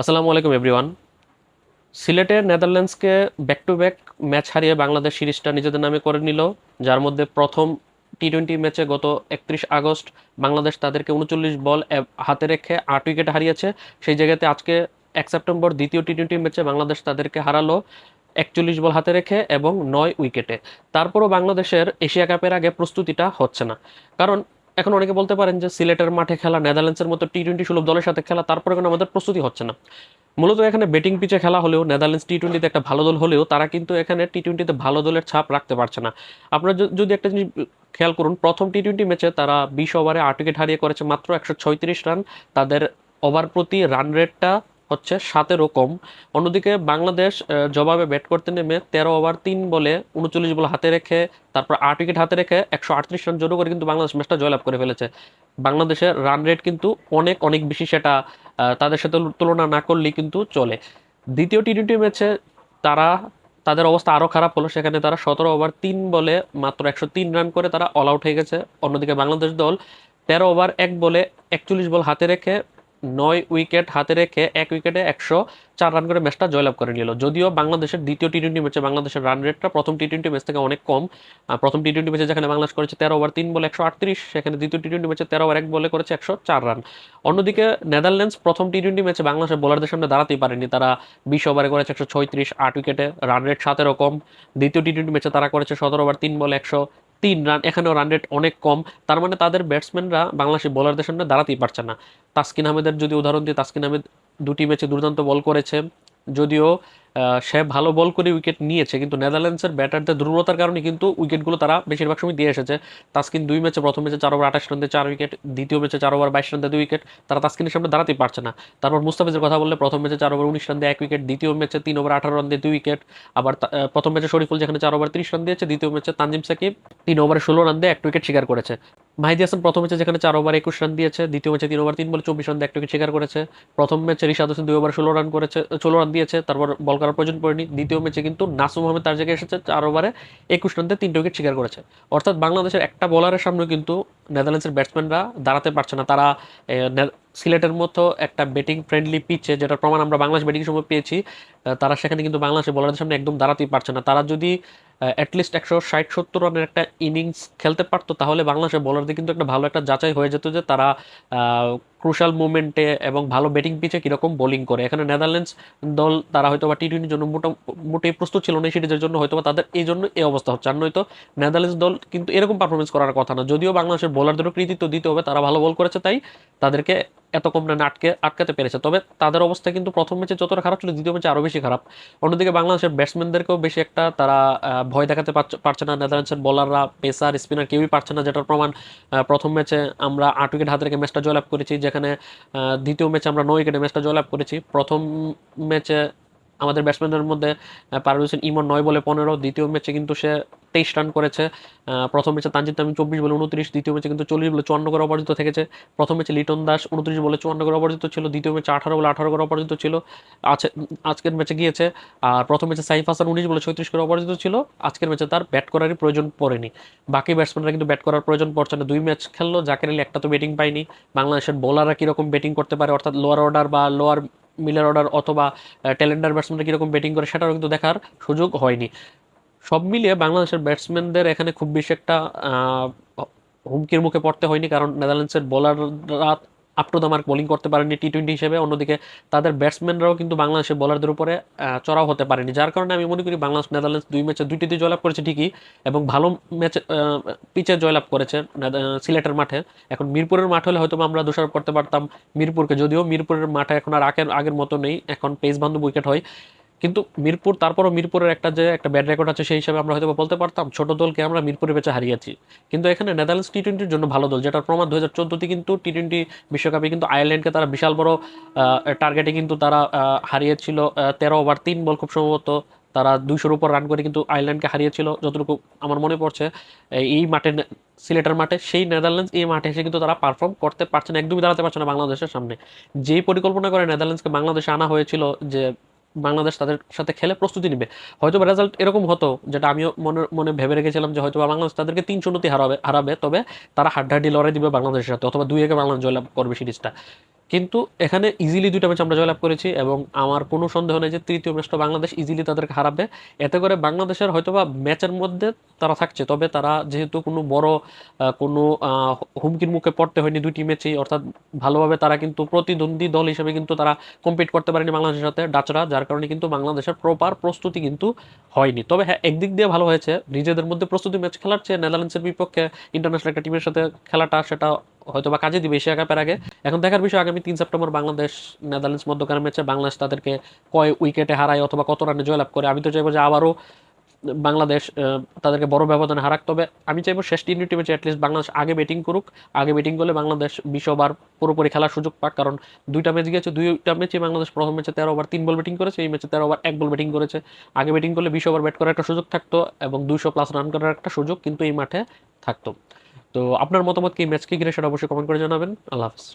আসসালামু আলাইকুম এভরিওয়ান সিলেটে নেদারল্যান্ডসকে ব্যাক টু ব্যাক ম্যাচ হারিয়ে বাংলাদেশ সিরিজটা নিজেদের নামে করে নিল, যার মধ্যে প্রথম টি টোয়েন্টি ম্যাচে গত একত্রিশ আগস্ট বাংলাদেশ তাদেরকে উনচল্লিশ বল হাতে রেখে আট উইকেট হারিয়েছে। সেই জায়গাতে আজকে এক সেপ্টেম্বর দ্বিতীয় টি টোয়েন্টি ম্যাচে বাংলাদেশ তাদেরকে হারালো একচল্লিশ বল হাতে রেখে এবং নয় উইকেটে। তারপরও বাংলাদেশের এশিয়া কাপের আগে প্রস্তুতিটা হচ্ছে না। কারণ এখন অনেকে বলতে পারেন যে সিলেটের মাঠে খেলা, নেদারল্যান্ডসের মতো টি টোয়েন্টি সুলভ দলের সাথে খেলা তারপরে কোনো আমাদের প্রস্তুতি হচ্ছে না। মূলত এখানে ব্যাটিং পিচে খেলা হলেও, নেদারল্যান্ডস টি টোয়েন্টিতে একটা ভালো দল হলেও, তারা কিন্তু এখানে টি টোয়েন্টিতে ভালো দলের ছাপ রাখতে পারছে না। আপনারা যদি একটা জিনিস খেয়াল করুন, প্রথম টি টোয়েন্টি ম্যাচে তারা বিশ ওভারে আট উইকেট হারিয়ে করেছে মাত্র একশো রান তাদের ওভার প্রতি রান রেটটা হচ্ছে সাতেরও কম। অন্যদিকে বাংলাদেশ জবাবে ব্যাট করতে নেমে তেরো ওভার, তিন বলে উনচল্লিশ বল হাতে রেখে, তারপর আট উইকেট হাতে রেখে একশো আটত্রিশ রান জোরো করে কিন্তু বাংলাদেশ ম্যাচটা জয়লাভ করে ফেলেছে। বাংলাদেশের রান রেট কিন্তু অনেক অনেক বেশি সেটা তাদের সাথে তুলনা না করলেই কিন্তু চলে। দ্বিতীয় টি টোয়েন্টি ম্যাচে তারা, তাদের অবস্থা আরও খারাপ হলো। সেখানে তারা সতেরো ওভার, তিন বলে মাত্র একশো তিন রান করে তারা অল আউট হয়ে গেছে। অন্যদিকে বাংলাদেশ দল তেরো ওভার, এক বলে একচল্লিশ বল হাতে রেখে নয় উইকেট হাতে রেখে এক উইকেটে একশো চার রান করে ম্যাচটা জয়লাভ করে নিল। যদিও বাংলাদেশের দ্বিতীয় টি টোয়েন্টি ম্যাচে বাংলাদেশের রান রেটটা প্রথম টি টোয়েন্টি ম্যাচ থেকে অনেক কম। প্রথম টি টোয়েন্টি ম্যাচে যেখানে বাংলাদেশ করেছে তেরো ওভার তিন বলে একশো আটত্রিশ, সেখানে দ্বিতীয় টি টোয়েন্টি ম্যাচে তেরো ওভার এক বলে করেছে একশো চার রান। অন্যদিকে নেদারল্যান্ডস প্রথম টি টোয়েন্টি ম্যাচে বাংলাদেশের বোলারদের সামনে দাঁড়াতেই পারেনি। তারা বিশ ওভারে করেছে একশো ছয়ত্রিশ, আট উইকেটে রান রেট সাতেরও কম। দ্বিতীয় টি টোয়েন্টি ম্যাচে তারা করেছে সতেরো ওভার তিন বলে একশো তিন রান এখানেও রান রেট অনেক কম। তার মানে তাদের ব্যাটসম্যানরা বাংলাদেশি বোলারদের সামনে দাঁড়াতেই পারছে না। তাসকিন আহমেদের যদি উদাহরণ দিই, তাস্কিন আহমেদ দুটি ম্যাচে দুর্দান্ত বল করেছে। যদিও সে ভালো বল করে উইকেট নিয়েছে, কিন্তু নেদারল্যান্ডসের ব্যাটারদের দুর্বলতার কারণে কিন্তু উইকেটগুলো তারা বেশিরভাগ সময় দিয়ে এসেছে। তাসকিন দুই ম্যাচে প্রথম ম্যাচে চার ওভার আঠাশ রান দিয়ে চার উইকেট দ্বিতীয় ম্যাচে চার ওভার বাইশ রান দিয়ে দুই উইকেট তারা তাসকিনের সামনে দাঁড়াতেই পারছে না। তারপর মুস্তাফিজের কথা বললে প্রথম ম্যাচে চার ওভার উনিশ রান দিয়ে এক উইকেট দ্বিতীয় ম্যাচে তিন ওভার আঠারো রান দিয়ে দুই উইকেট আবার প্রথম ম্যাচে শরীফুল যেখানে চার ওভার তিরিশ রান দিয়েছে, দ্বিতীয় ম্যাচে তানজিম সাকিব তিন ওভারে ষোলো রান দিয়ে এক উইকেট শিকার করেছে। মাহিদি হাসান প্রথম ম্যাচে যেখানে চার ওভার একুশ রান দিয়েছে, দ্বিতীয় ম্যাচে তিন ওভার তিন বলে চব্বিশ রান দিয়ে একটা উইকেট শিকার করেছে। প্রথম ম্যাচে রিশাদ হোসেন দুই ওভার ষোলো রান করেছে, ষোলো রান দিয়েছে, তারপর বল করার প্রয়োজন পড়েনি। দ্বিতীয় ম্যাচে কিন্তু নাসুম আহমেদ তার জায়গায় এসেছে, চার ওভারে একুশ রানতে তিনটি উইকেট শিকার করেছে। অর্থাৎ বাংলাদেশের একটা বলারের সামনে কিন্তু নেদারল্যান্ডসের ব্যাটসম্যানরা দাঁড়াতে পারছে না। তারা সিলেটের মতো একটা ব্যাটিং ফ্রেন্ডলি পিচে যেটা প্রমাণ আমরা বাংলাদেশ ব্যাটিং সময় পেয়েছি তারা সেখানে কিন্তু বাংলাদেশের বলারদের সামনে একদম দাঁড়াতেই পারছে না। তারা যদি অ্যাটলিস্ট একশো ষাট সত্তর রানের একটা ইনিংস খেলতে পারতো, তাহলে বাংলাদেশের বলারদের কিন্তু একটা ভালো একটা যাচাই হয়ে যেত যে তারা ক্রুশাল মুভমেন্টে এবং ভালো ব্যাটিং পিচে কীরকম বোলিং করে। এখানে নেদারল্যান্ডস দল, তারা হয়তো বা টি টোয়েন্টির জন্য মোটা, মোটেই প্রস্তুত ছিল না সিরিজের জন্য হয়তো বা তাদের এই জন্য এই অবস্থা হচ্ছে। আর নয়তো নেদারল্যান্ডস দল কিন্তু এরকম পারফরমেন্স করার কথা না। যদিও বাংলাদেশের বোলারদেরও কৃতিত্ব দিতে হবে, তারা ভালো বল করেছে তাই তাদেরকে এত কম রানে আটকে, আটকাতে পেরেছে। তবে তাদের অবস্থা কিন্তু প্রথম ম্যাচে যতটা খারাপ ছিল, দ্বিতীয় ম্যাচে আরও বেশি খারাপ। অন্যদিকে বাংলাদেশের ব্যাটসম্যানদেরকেও বেশি একটা তারা ভয় দেখাতে পারছে- পারছে না। নেদারল্যান্ডসের বলাররা পেসার স্পিনার কেউই পারছে না, যেটার প্রমাণ প্রথম ম্যাচে আমরা আট উইকেট হাতে রেখে ম্যাচটা জয়লাভ করেছি, যেখানে দ্বিতীয় ম্যাচে আমরা নয় উইকেটে ম্যাচটা জয়লাভ করেছি। প্রথম ম্যাচে আমাদের ব্যাটসম্যানদের মধ্যে পারভেজ হোসেন ইমন নয় বলে পনেরো, দ্বিতীয় ম্যাচে কিন্তু সে তেইশ রান করেছে। প্রথম ম্যাচে তানজিদ তামিম চব্বিশ বলে উনত্রিশ, দ্বিতীয় ম্যাচে কিন্তু চল্লিশ বলে চুয়ান্ন করে অপরাজিত থেকেছে। প্রথম ম্যাচে লিটন দাস উনত্রিশ বলে চুয়ান্ন করে অপরাজিত ছিল, দ্বিতীয় ম্যাচে আঠারো বলে আঠারো করে অপরাজিত ছিল। আছে, আজকের ম্যাচে গিয়েছে। আর প্রথম ম্যাচে সাইফ হাসান উনিশ বলে ছয়ত্রিশ করে অপরাজিত ছিল। আজকের ম্যাচে তার ব্যাট করারই প্রয়োজন পড়েনি। বাকি ব্যাটসম্যানরা কিন্তু ব্যাট করার প্রয়োজন পড়ছে না। দুই ম্যাচ খেললো, জাকের আলী একটা তো ব্যাটিং পায়নি। বাংলাদেশের বোলাররা কীরকম ব্যাটিং করতে পারে, অর্থাৎ লোয়ার অর্ডার বা লোয়ার মিলার অর্ডার অথবা ট্যালেন্ডার ব্যাটসম্যানরা কীরকম ব্যাটিং করে সেটাও কিন্তু দেখার সুযোগ হয়নি। সব মিলিয়ে বাংলাদেশের ব্যাটসম্যানদের এখানে খুব বেশি একটা হুমকির মুখে পড়তে হয়নি, কারণ নেদারল্যান্ডসের বোলাররা up to the mark bowling করতে পারেনি টি টোয়েন্টি হিসেবে। অন্যদিকে তাদের ব্যাটসম্যানরাও কিন্তু বাংলাদেশের বোলারদের উপরে চড়াও হতে পারেনি। যার কারণে আমি মনে করি বাংলাদেশ নেদারল্যান্ডস দুই ম্যাচে দুইটিতে জয়লাভ করেছে ঠিকই এবং ভালো ম্যাচে পিচে জয়লাভ করেছে সিলেটের মাঠে। এখন মিরপুরের মাঠ হলে হয়তো আমরা দোষারোপ করতে পারতাম মিরপুরকে। যদিও মিরপুরের মাঠে এখন আর আগের আগের মতো নেই। এখন পেস বান্ধব উইকেট হয়। কিন্তু মিরপুর, তারপরও মিরপুরের একটা যে, একটা ব্যাড রেকর্ড আছে, সেই হিসাবে আমরা হয়তো বলতে পারতাম, ছোট দলকে আমরা মিরপুরে বেঁচে হারিয়েছি। কিন্তু এখানে নেদারল্যান্ডস টি টোয়েন্টির জন্য ভালো দল, যেটার প্রমাণ দু হাজার চোদ্দোতে কিন্তু টি টোয়েন্টি বিশ্বকাপে কিন্তু আয়ারল্যান্ডকে তারা বিশাল বড় টার্গেটে কিন্তু তারা হারিয়েছিল তেরো ওভার তিন বল খুব সম্ভবত তারা দুইশোর উপর রান করে কিন্তু আয়ারল্যান্ডকে হারিয়েছিল, যতটুকু আমার মনে পড়ছে। এই- এই মাঠে, সিলেটের মাঠে, সেই নেদারল্যান্ডস এই মাঠে এসে কিন্তু তারা পারফর্ম করতে পারছে না, একদমই দাঁড়াতে পারছে না বাংলাদেশের সামনে। যেই পরিকল্পনা করে নেদারল্যান্ডসকে বাংলাদেশে আনা হয়েছিল, যে বাংলাদেশ তাদের সাথে খেলে প্রস্তুতি নেবে। হয়তো রেজাল্ট এরকম হতো যেটা আমিও মনে মনে ভেবে রেখেছিলাম যে হয়তো বাংলাদেশ তাদেরকে তিন শূন্যতে হারাবে হারাবে, তবে তারা হাড্ডাহাড্ডি লড়াই দিবে বাংলাদেশের সাথে, অথবা দুই একে বাংলাদেশ জয়লাভ করবে সিরিজটা। কিন্তু এখানে ইজিলি দুইটা ম্যাচ আমরা জয়লাভ করেছি এবং আমার কোনো সন্দেহ নেই যে তৃতীয় ম্যাচটা বাংলাদেশ ইজিলি তাদেরকে হারাবে। এতে করে বাংলাদেশের হয়তোবা ম্যাচের মধ্যে তারা থাকছে, তবে তারা যেহেতু কোনো বড় কোনো হুমকির মুখে পড়তে হয়নি দুইটি ম্যাচেই অর্থাৎ ভালোভাবে তারা কিন্তু প্রতিদ্বন্দ্বী দল হিসেবে কিন্তু তারা কম্পিট করতে পারেনি বাংলাদেশের সাথে, ডাচরা, যার কারণে কিন্তু বাংলাদেশের প্রপার প্রস্তুতি কিন্তু হয়নি। তবে হ্যাঁ একদিক দিয়ে ভালো হয়েছে, নিজেদের মধ্যে প্রস্তুতি ম্যাচ খেলার চেয়ে নেদারল্যান্ডসের বিপক্ষে ইন্টারন্যাশনাল একটা টিমের সাথে খেলাটা সেটা হয়তো বা কাজে দিবে এশিয়া কাপের আগে। এখন দেখার বিষয়, আগামী তিন সেপ্টেম্বর বাংলাদেশ, নেদারল্যান্ডস মধ্যকার ম্যাচে বাংলাদেশ তাদেরকে কয় উইকেটে হারায় অথবা কত রানে জয়লাভ করে, আমি তো চাইব যে আবারও বাংলাদেশ তাদেরকে বড় ব্যবধানে হারাক। তবে আমি চাইব শেষ টি ম্যাচে অ্যাটলিস্ট বাংলাদেশ আগে ব্যাটিং করুক। আগে ব্যাটিং করলে বাংলাদেশ বিশ ওভার পুরোপুরি খেলার সুযোগ পাক, কারণ দুইটা ম্যাচ গিয়েছে, দুইটা ম্যাচে বাংলাদেশ প্রথম ম্যাচে তেরো ওভার তিন বল ব্যাটিং করেছে, এই ম্যাচে তেরো ওভার এক বল ব্যাটিং করেছে। আগে ব্যাটিং করলে বিশ ওভার ব্যাট করার একটা সুযোগ থাকতো এবং দুইশো প্লাস রান করার একটা সুযোগ কিন্তু এই মাঠে থাকতো। তো আপনার মতামত কি ম্যাচকে ঘিরে সেটা অবশ্যই কমেন্ট করে জানাবেন। আল্লাহ হাফিজ।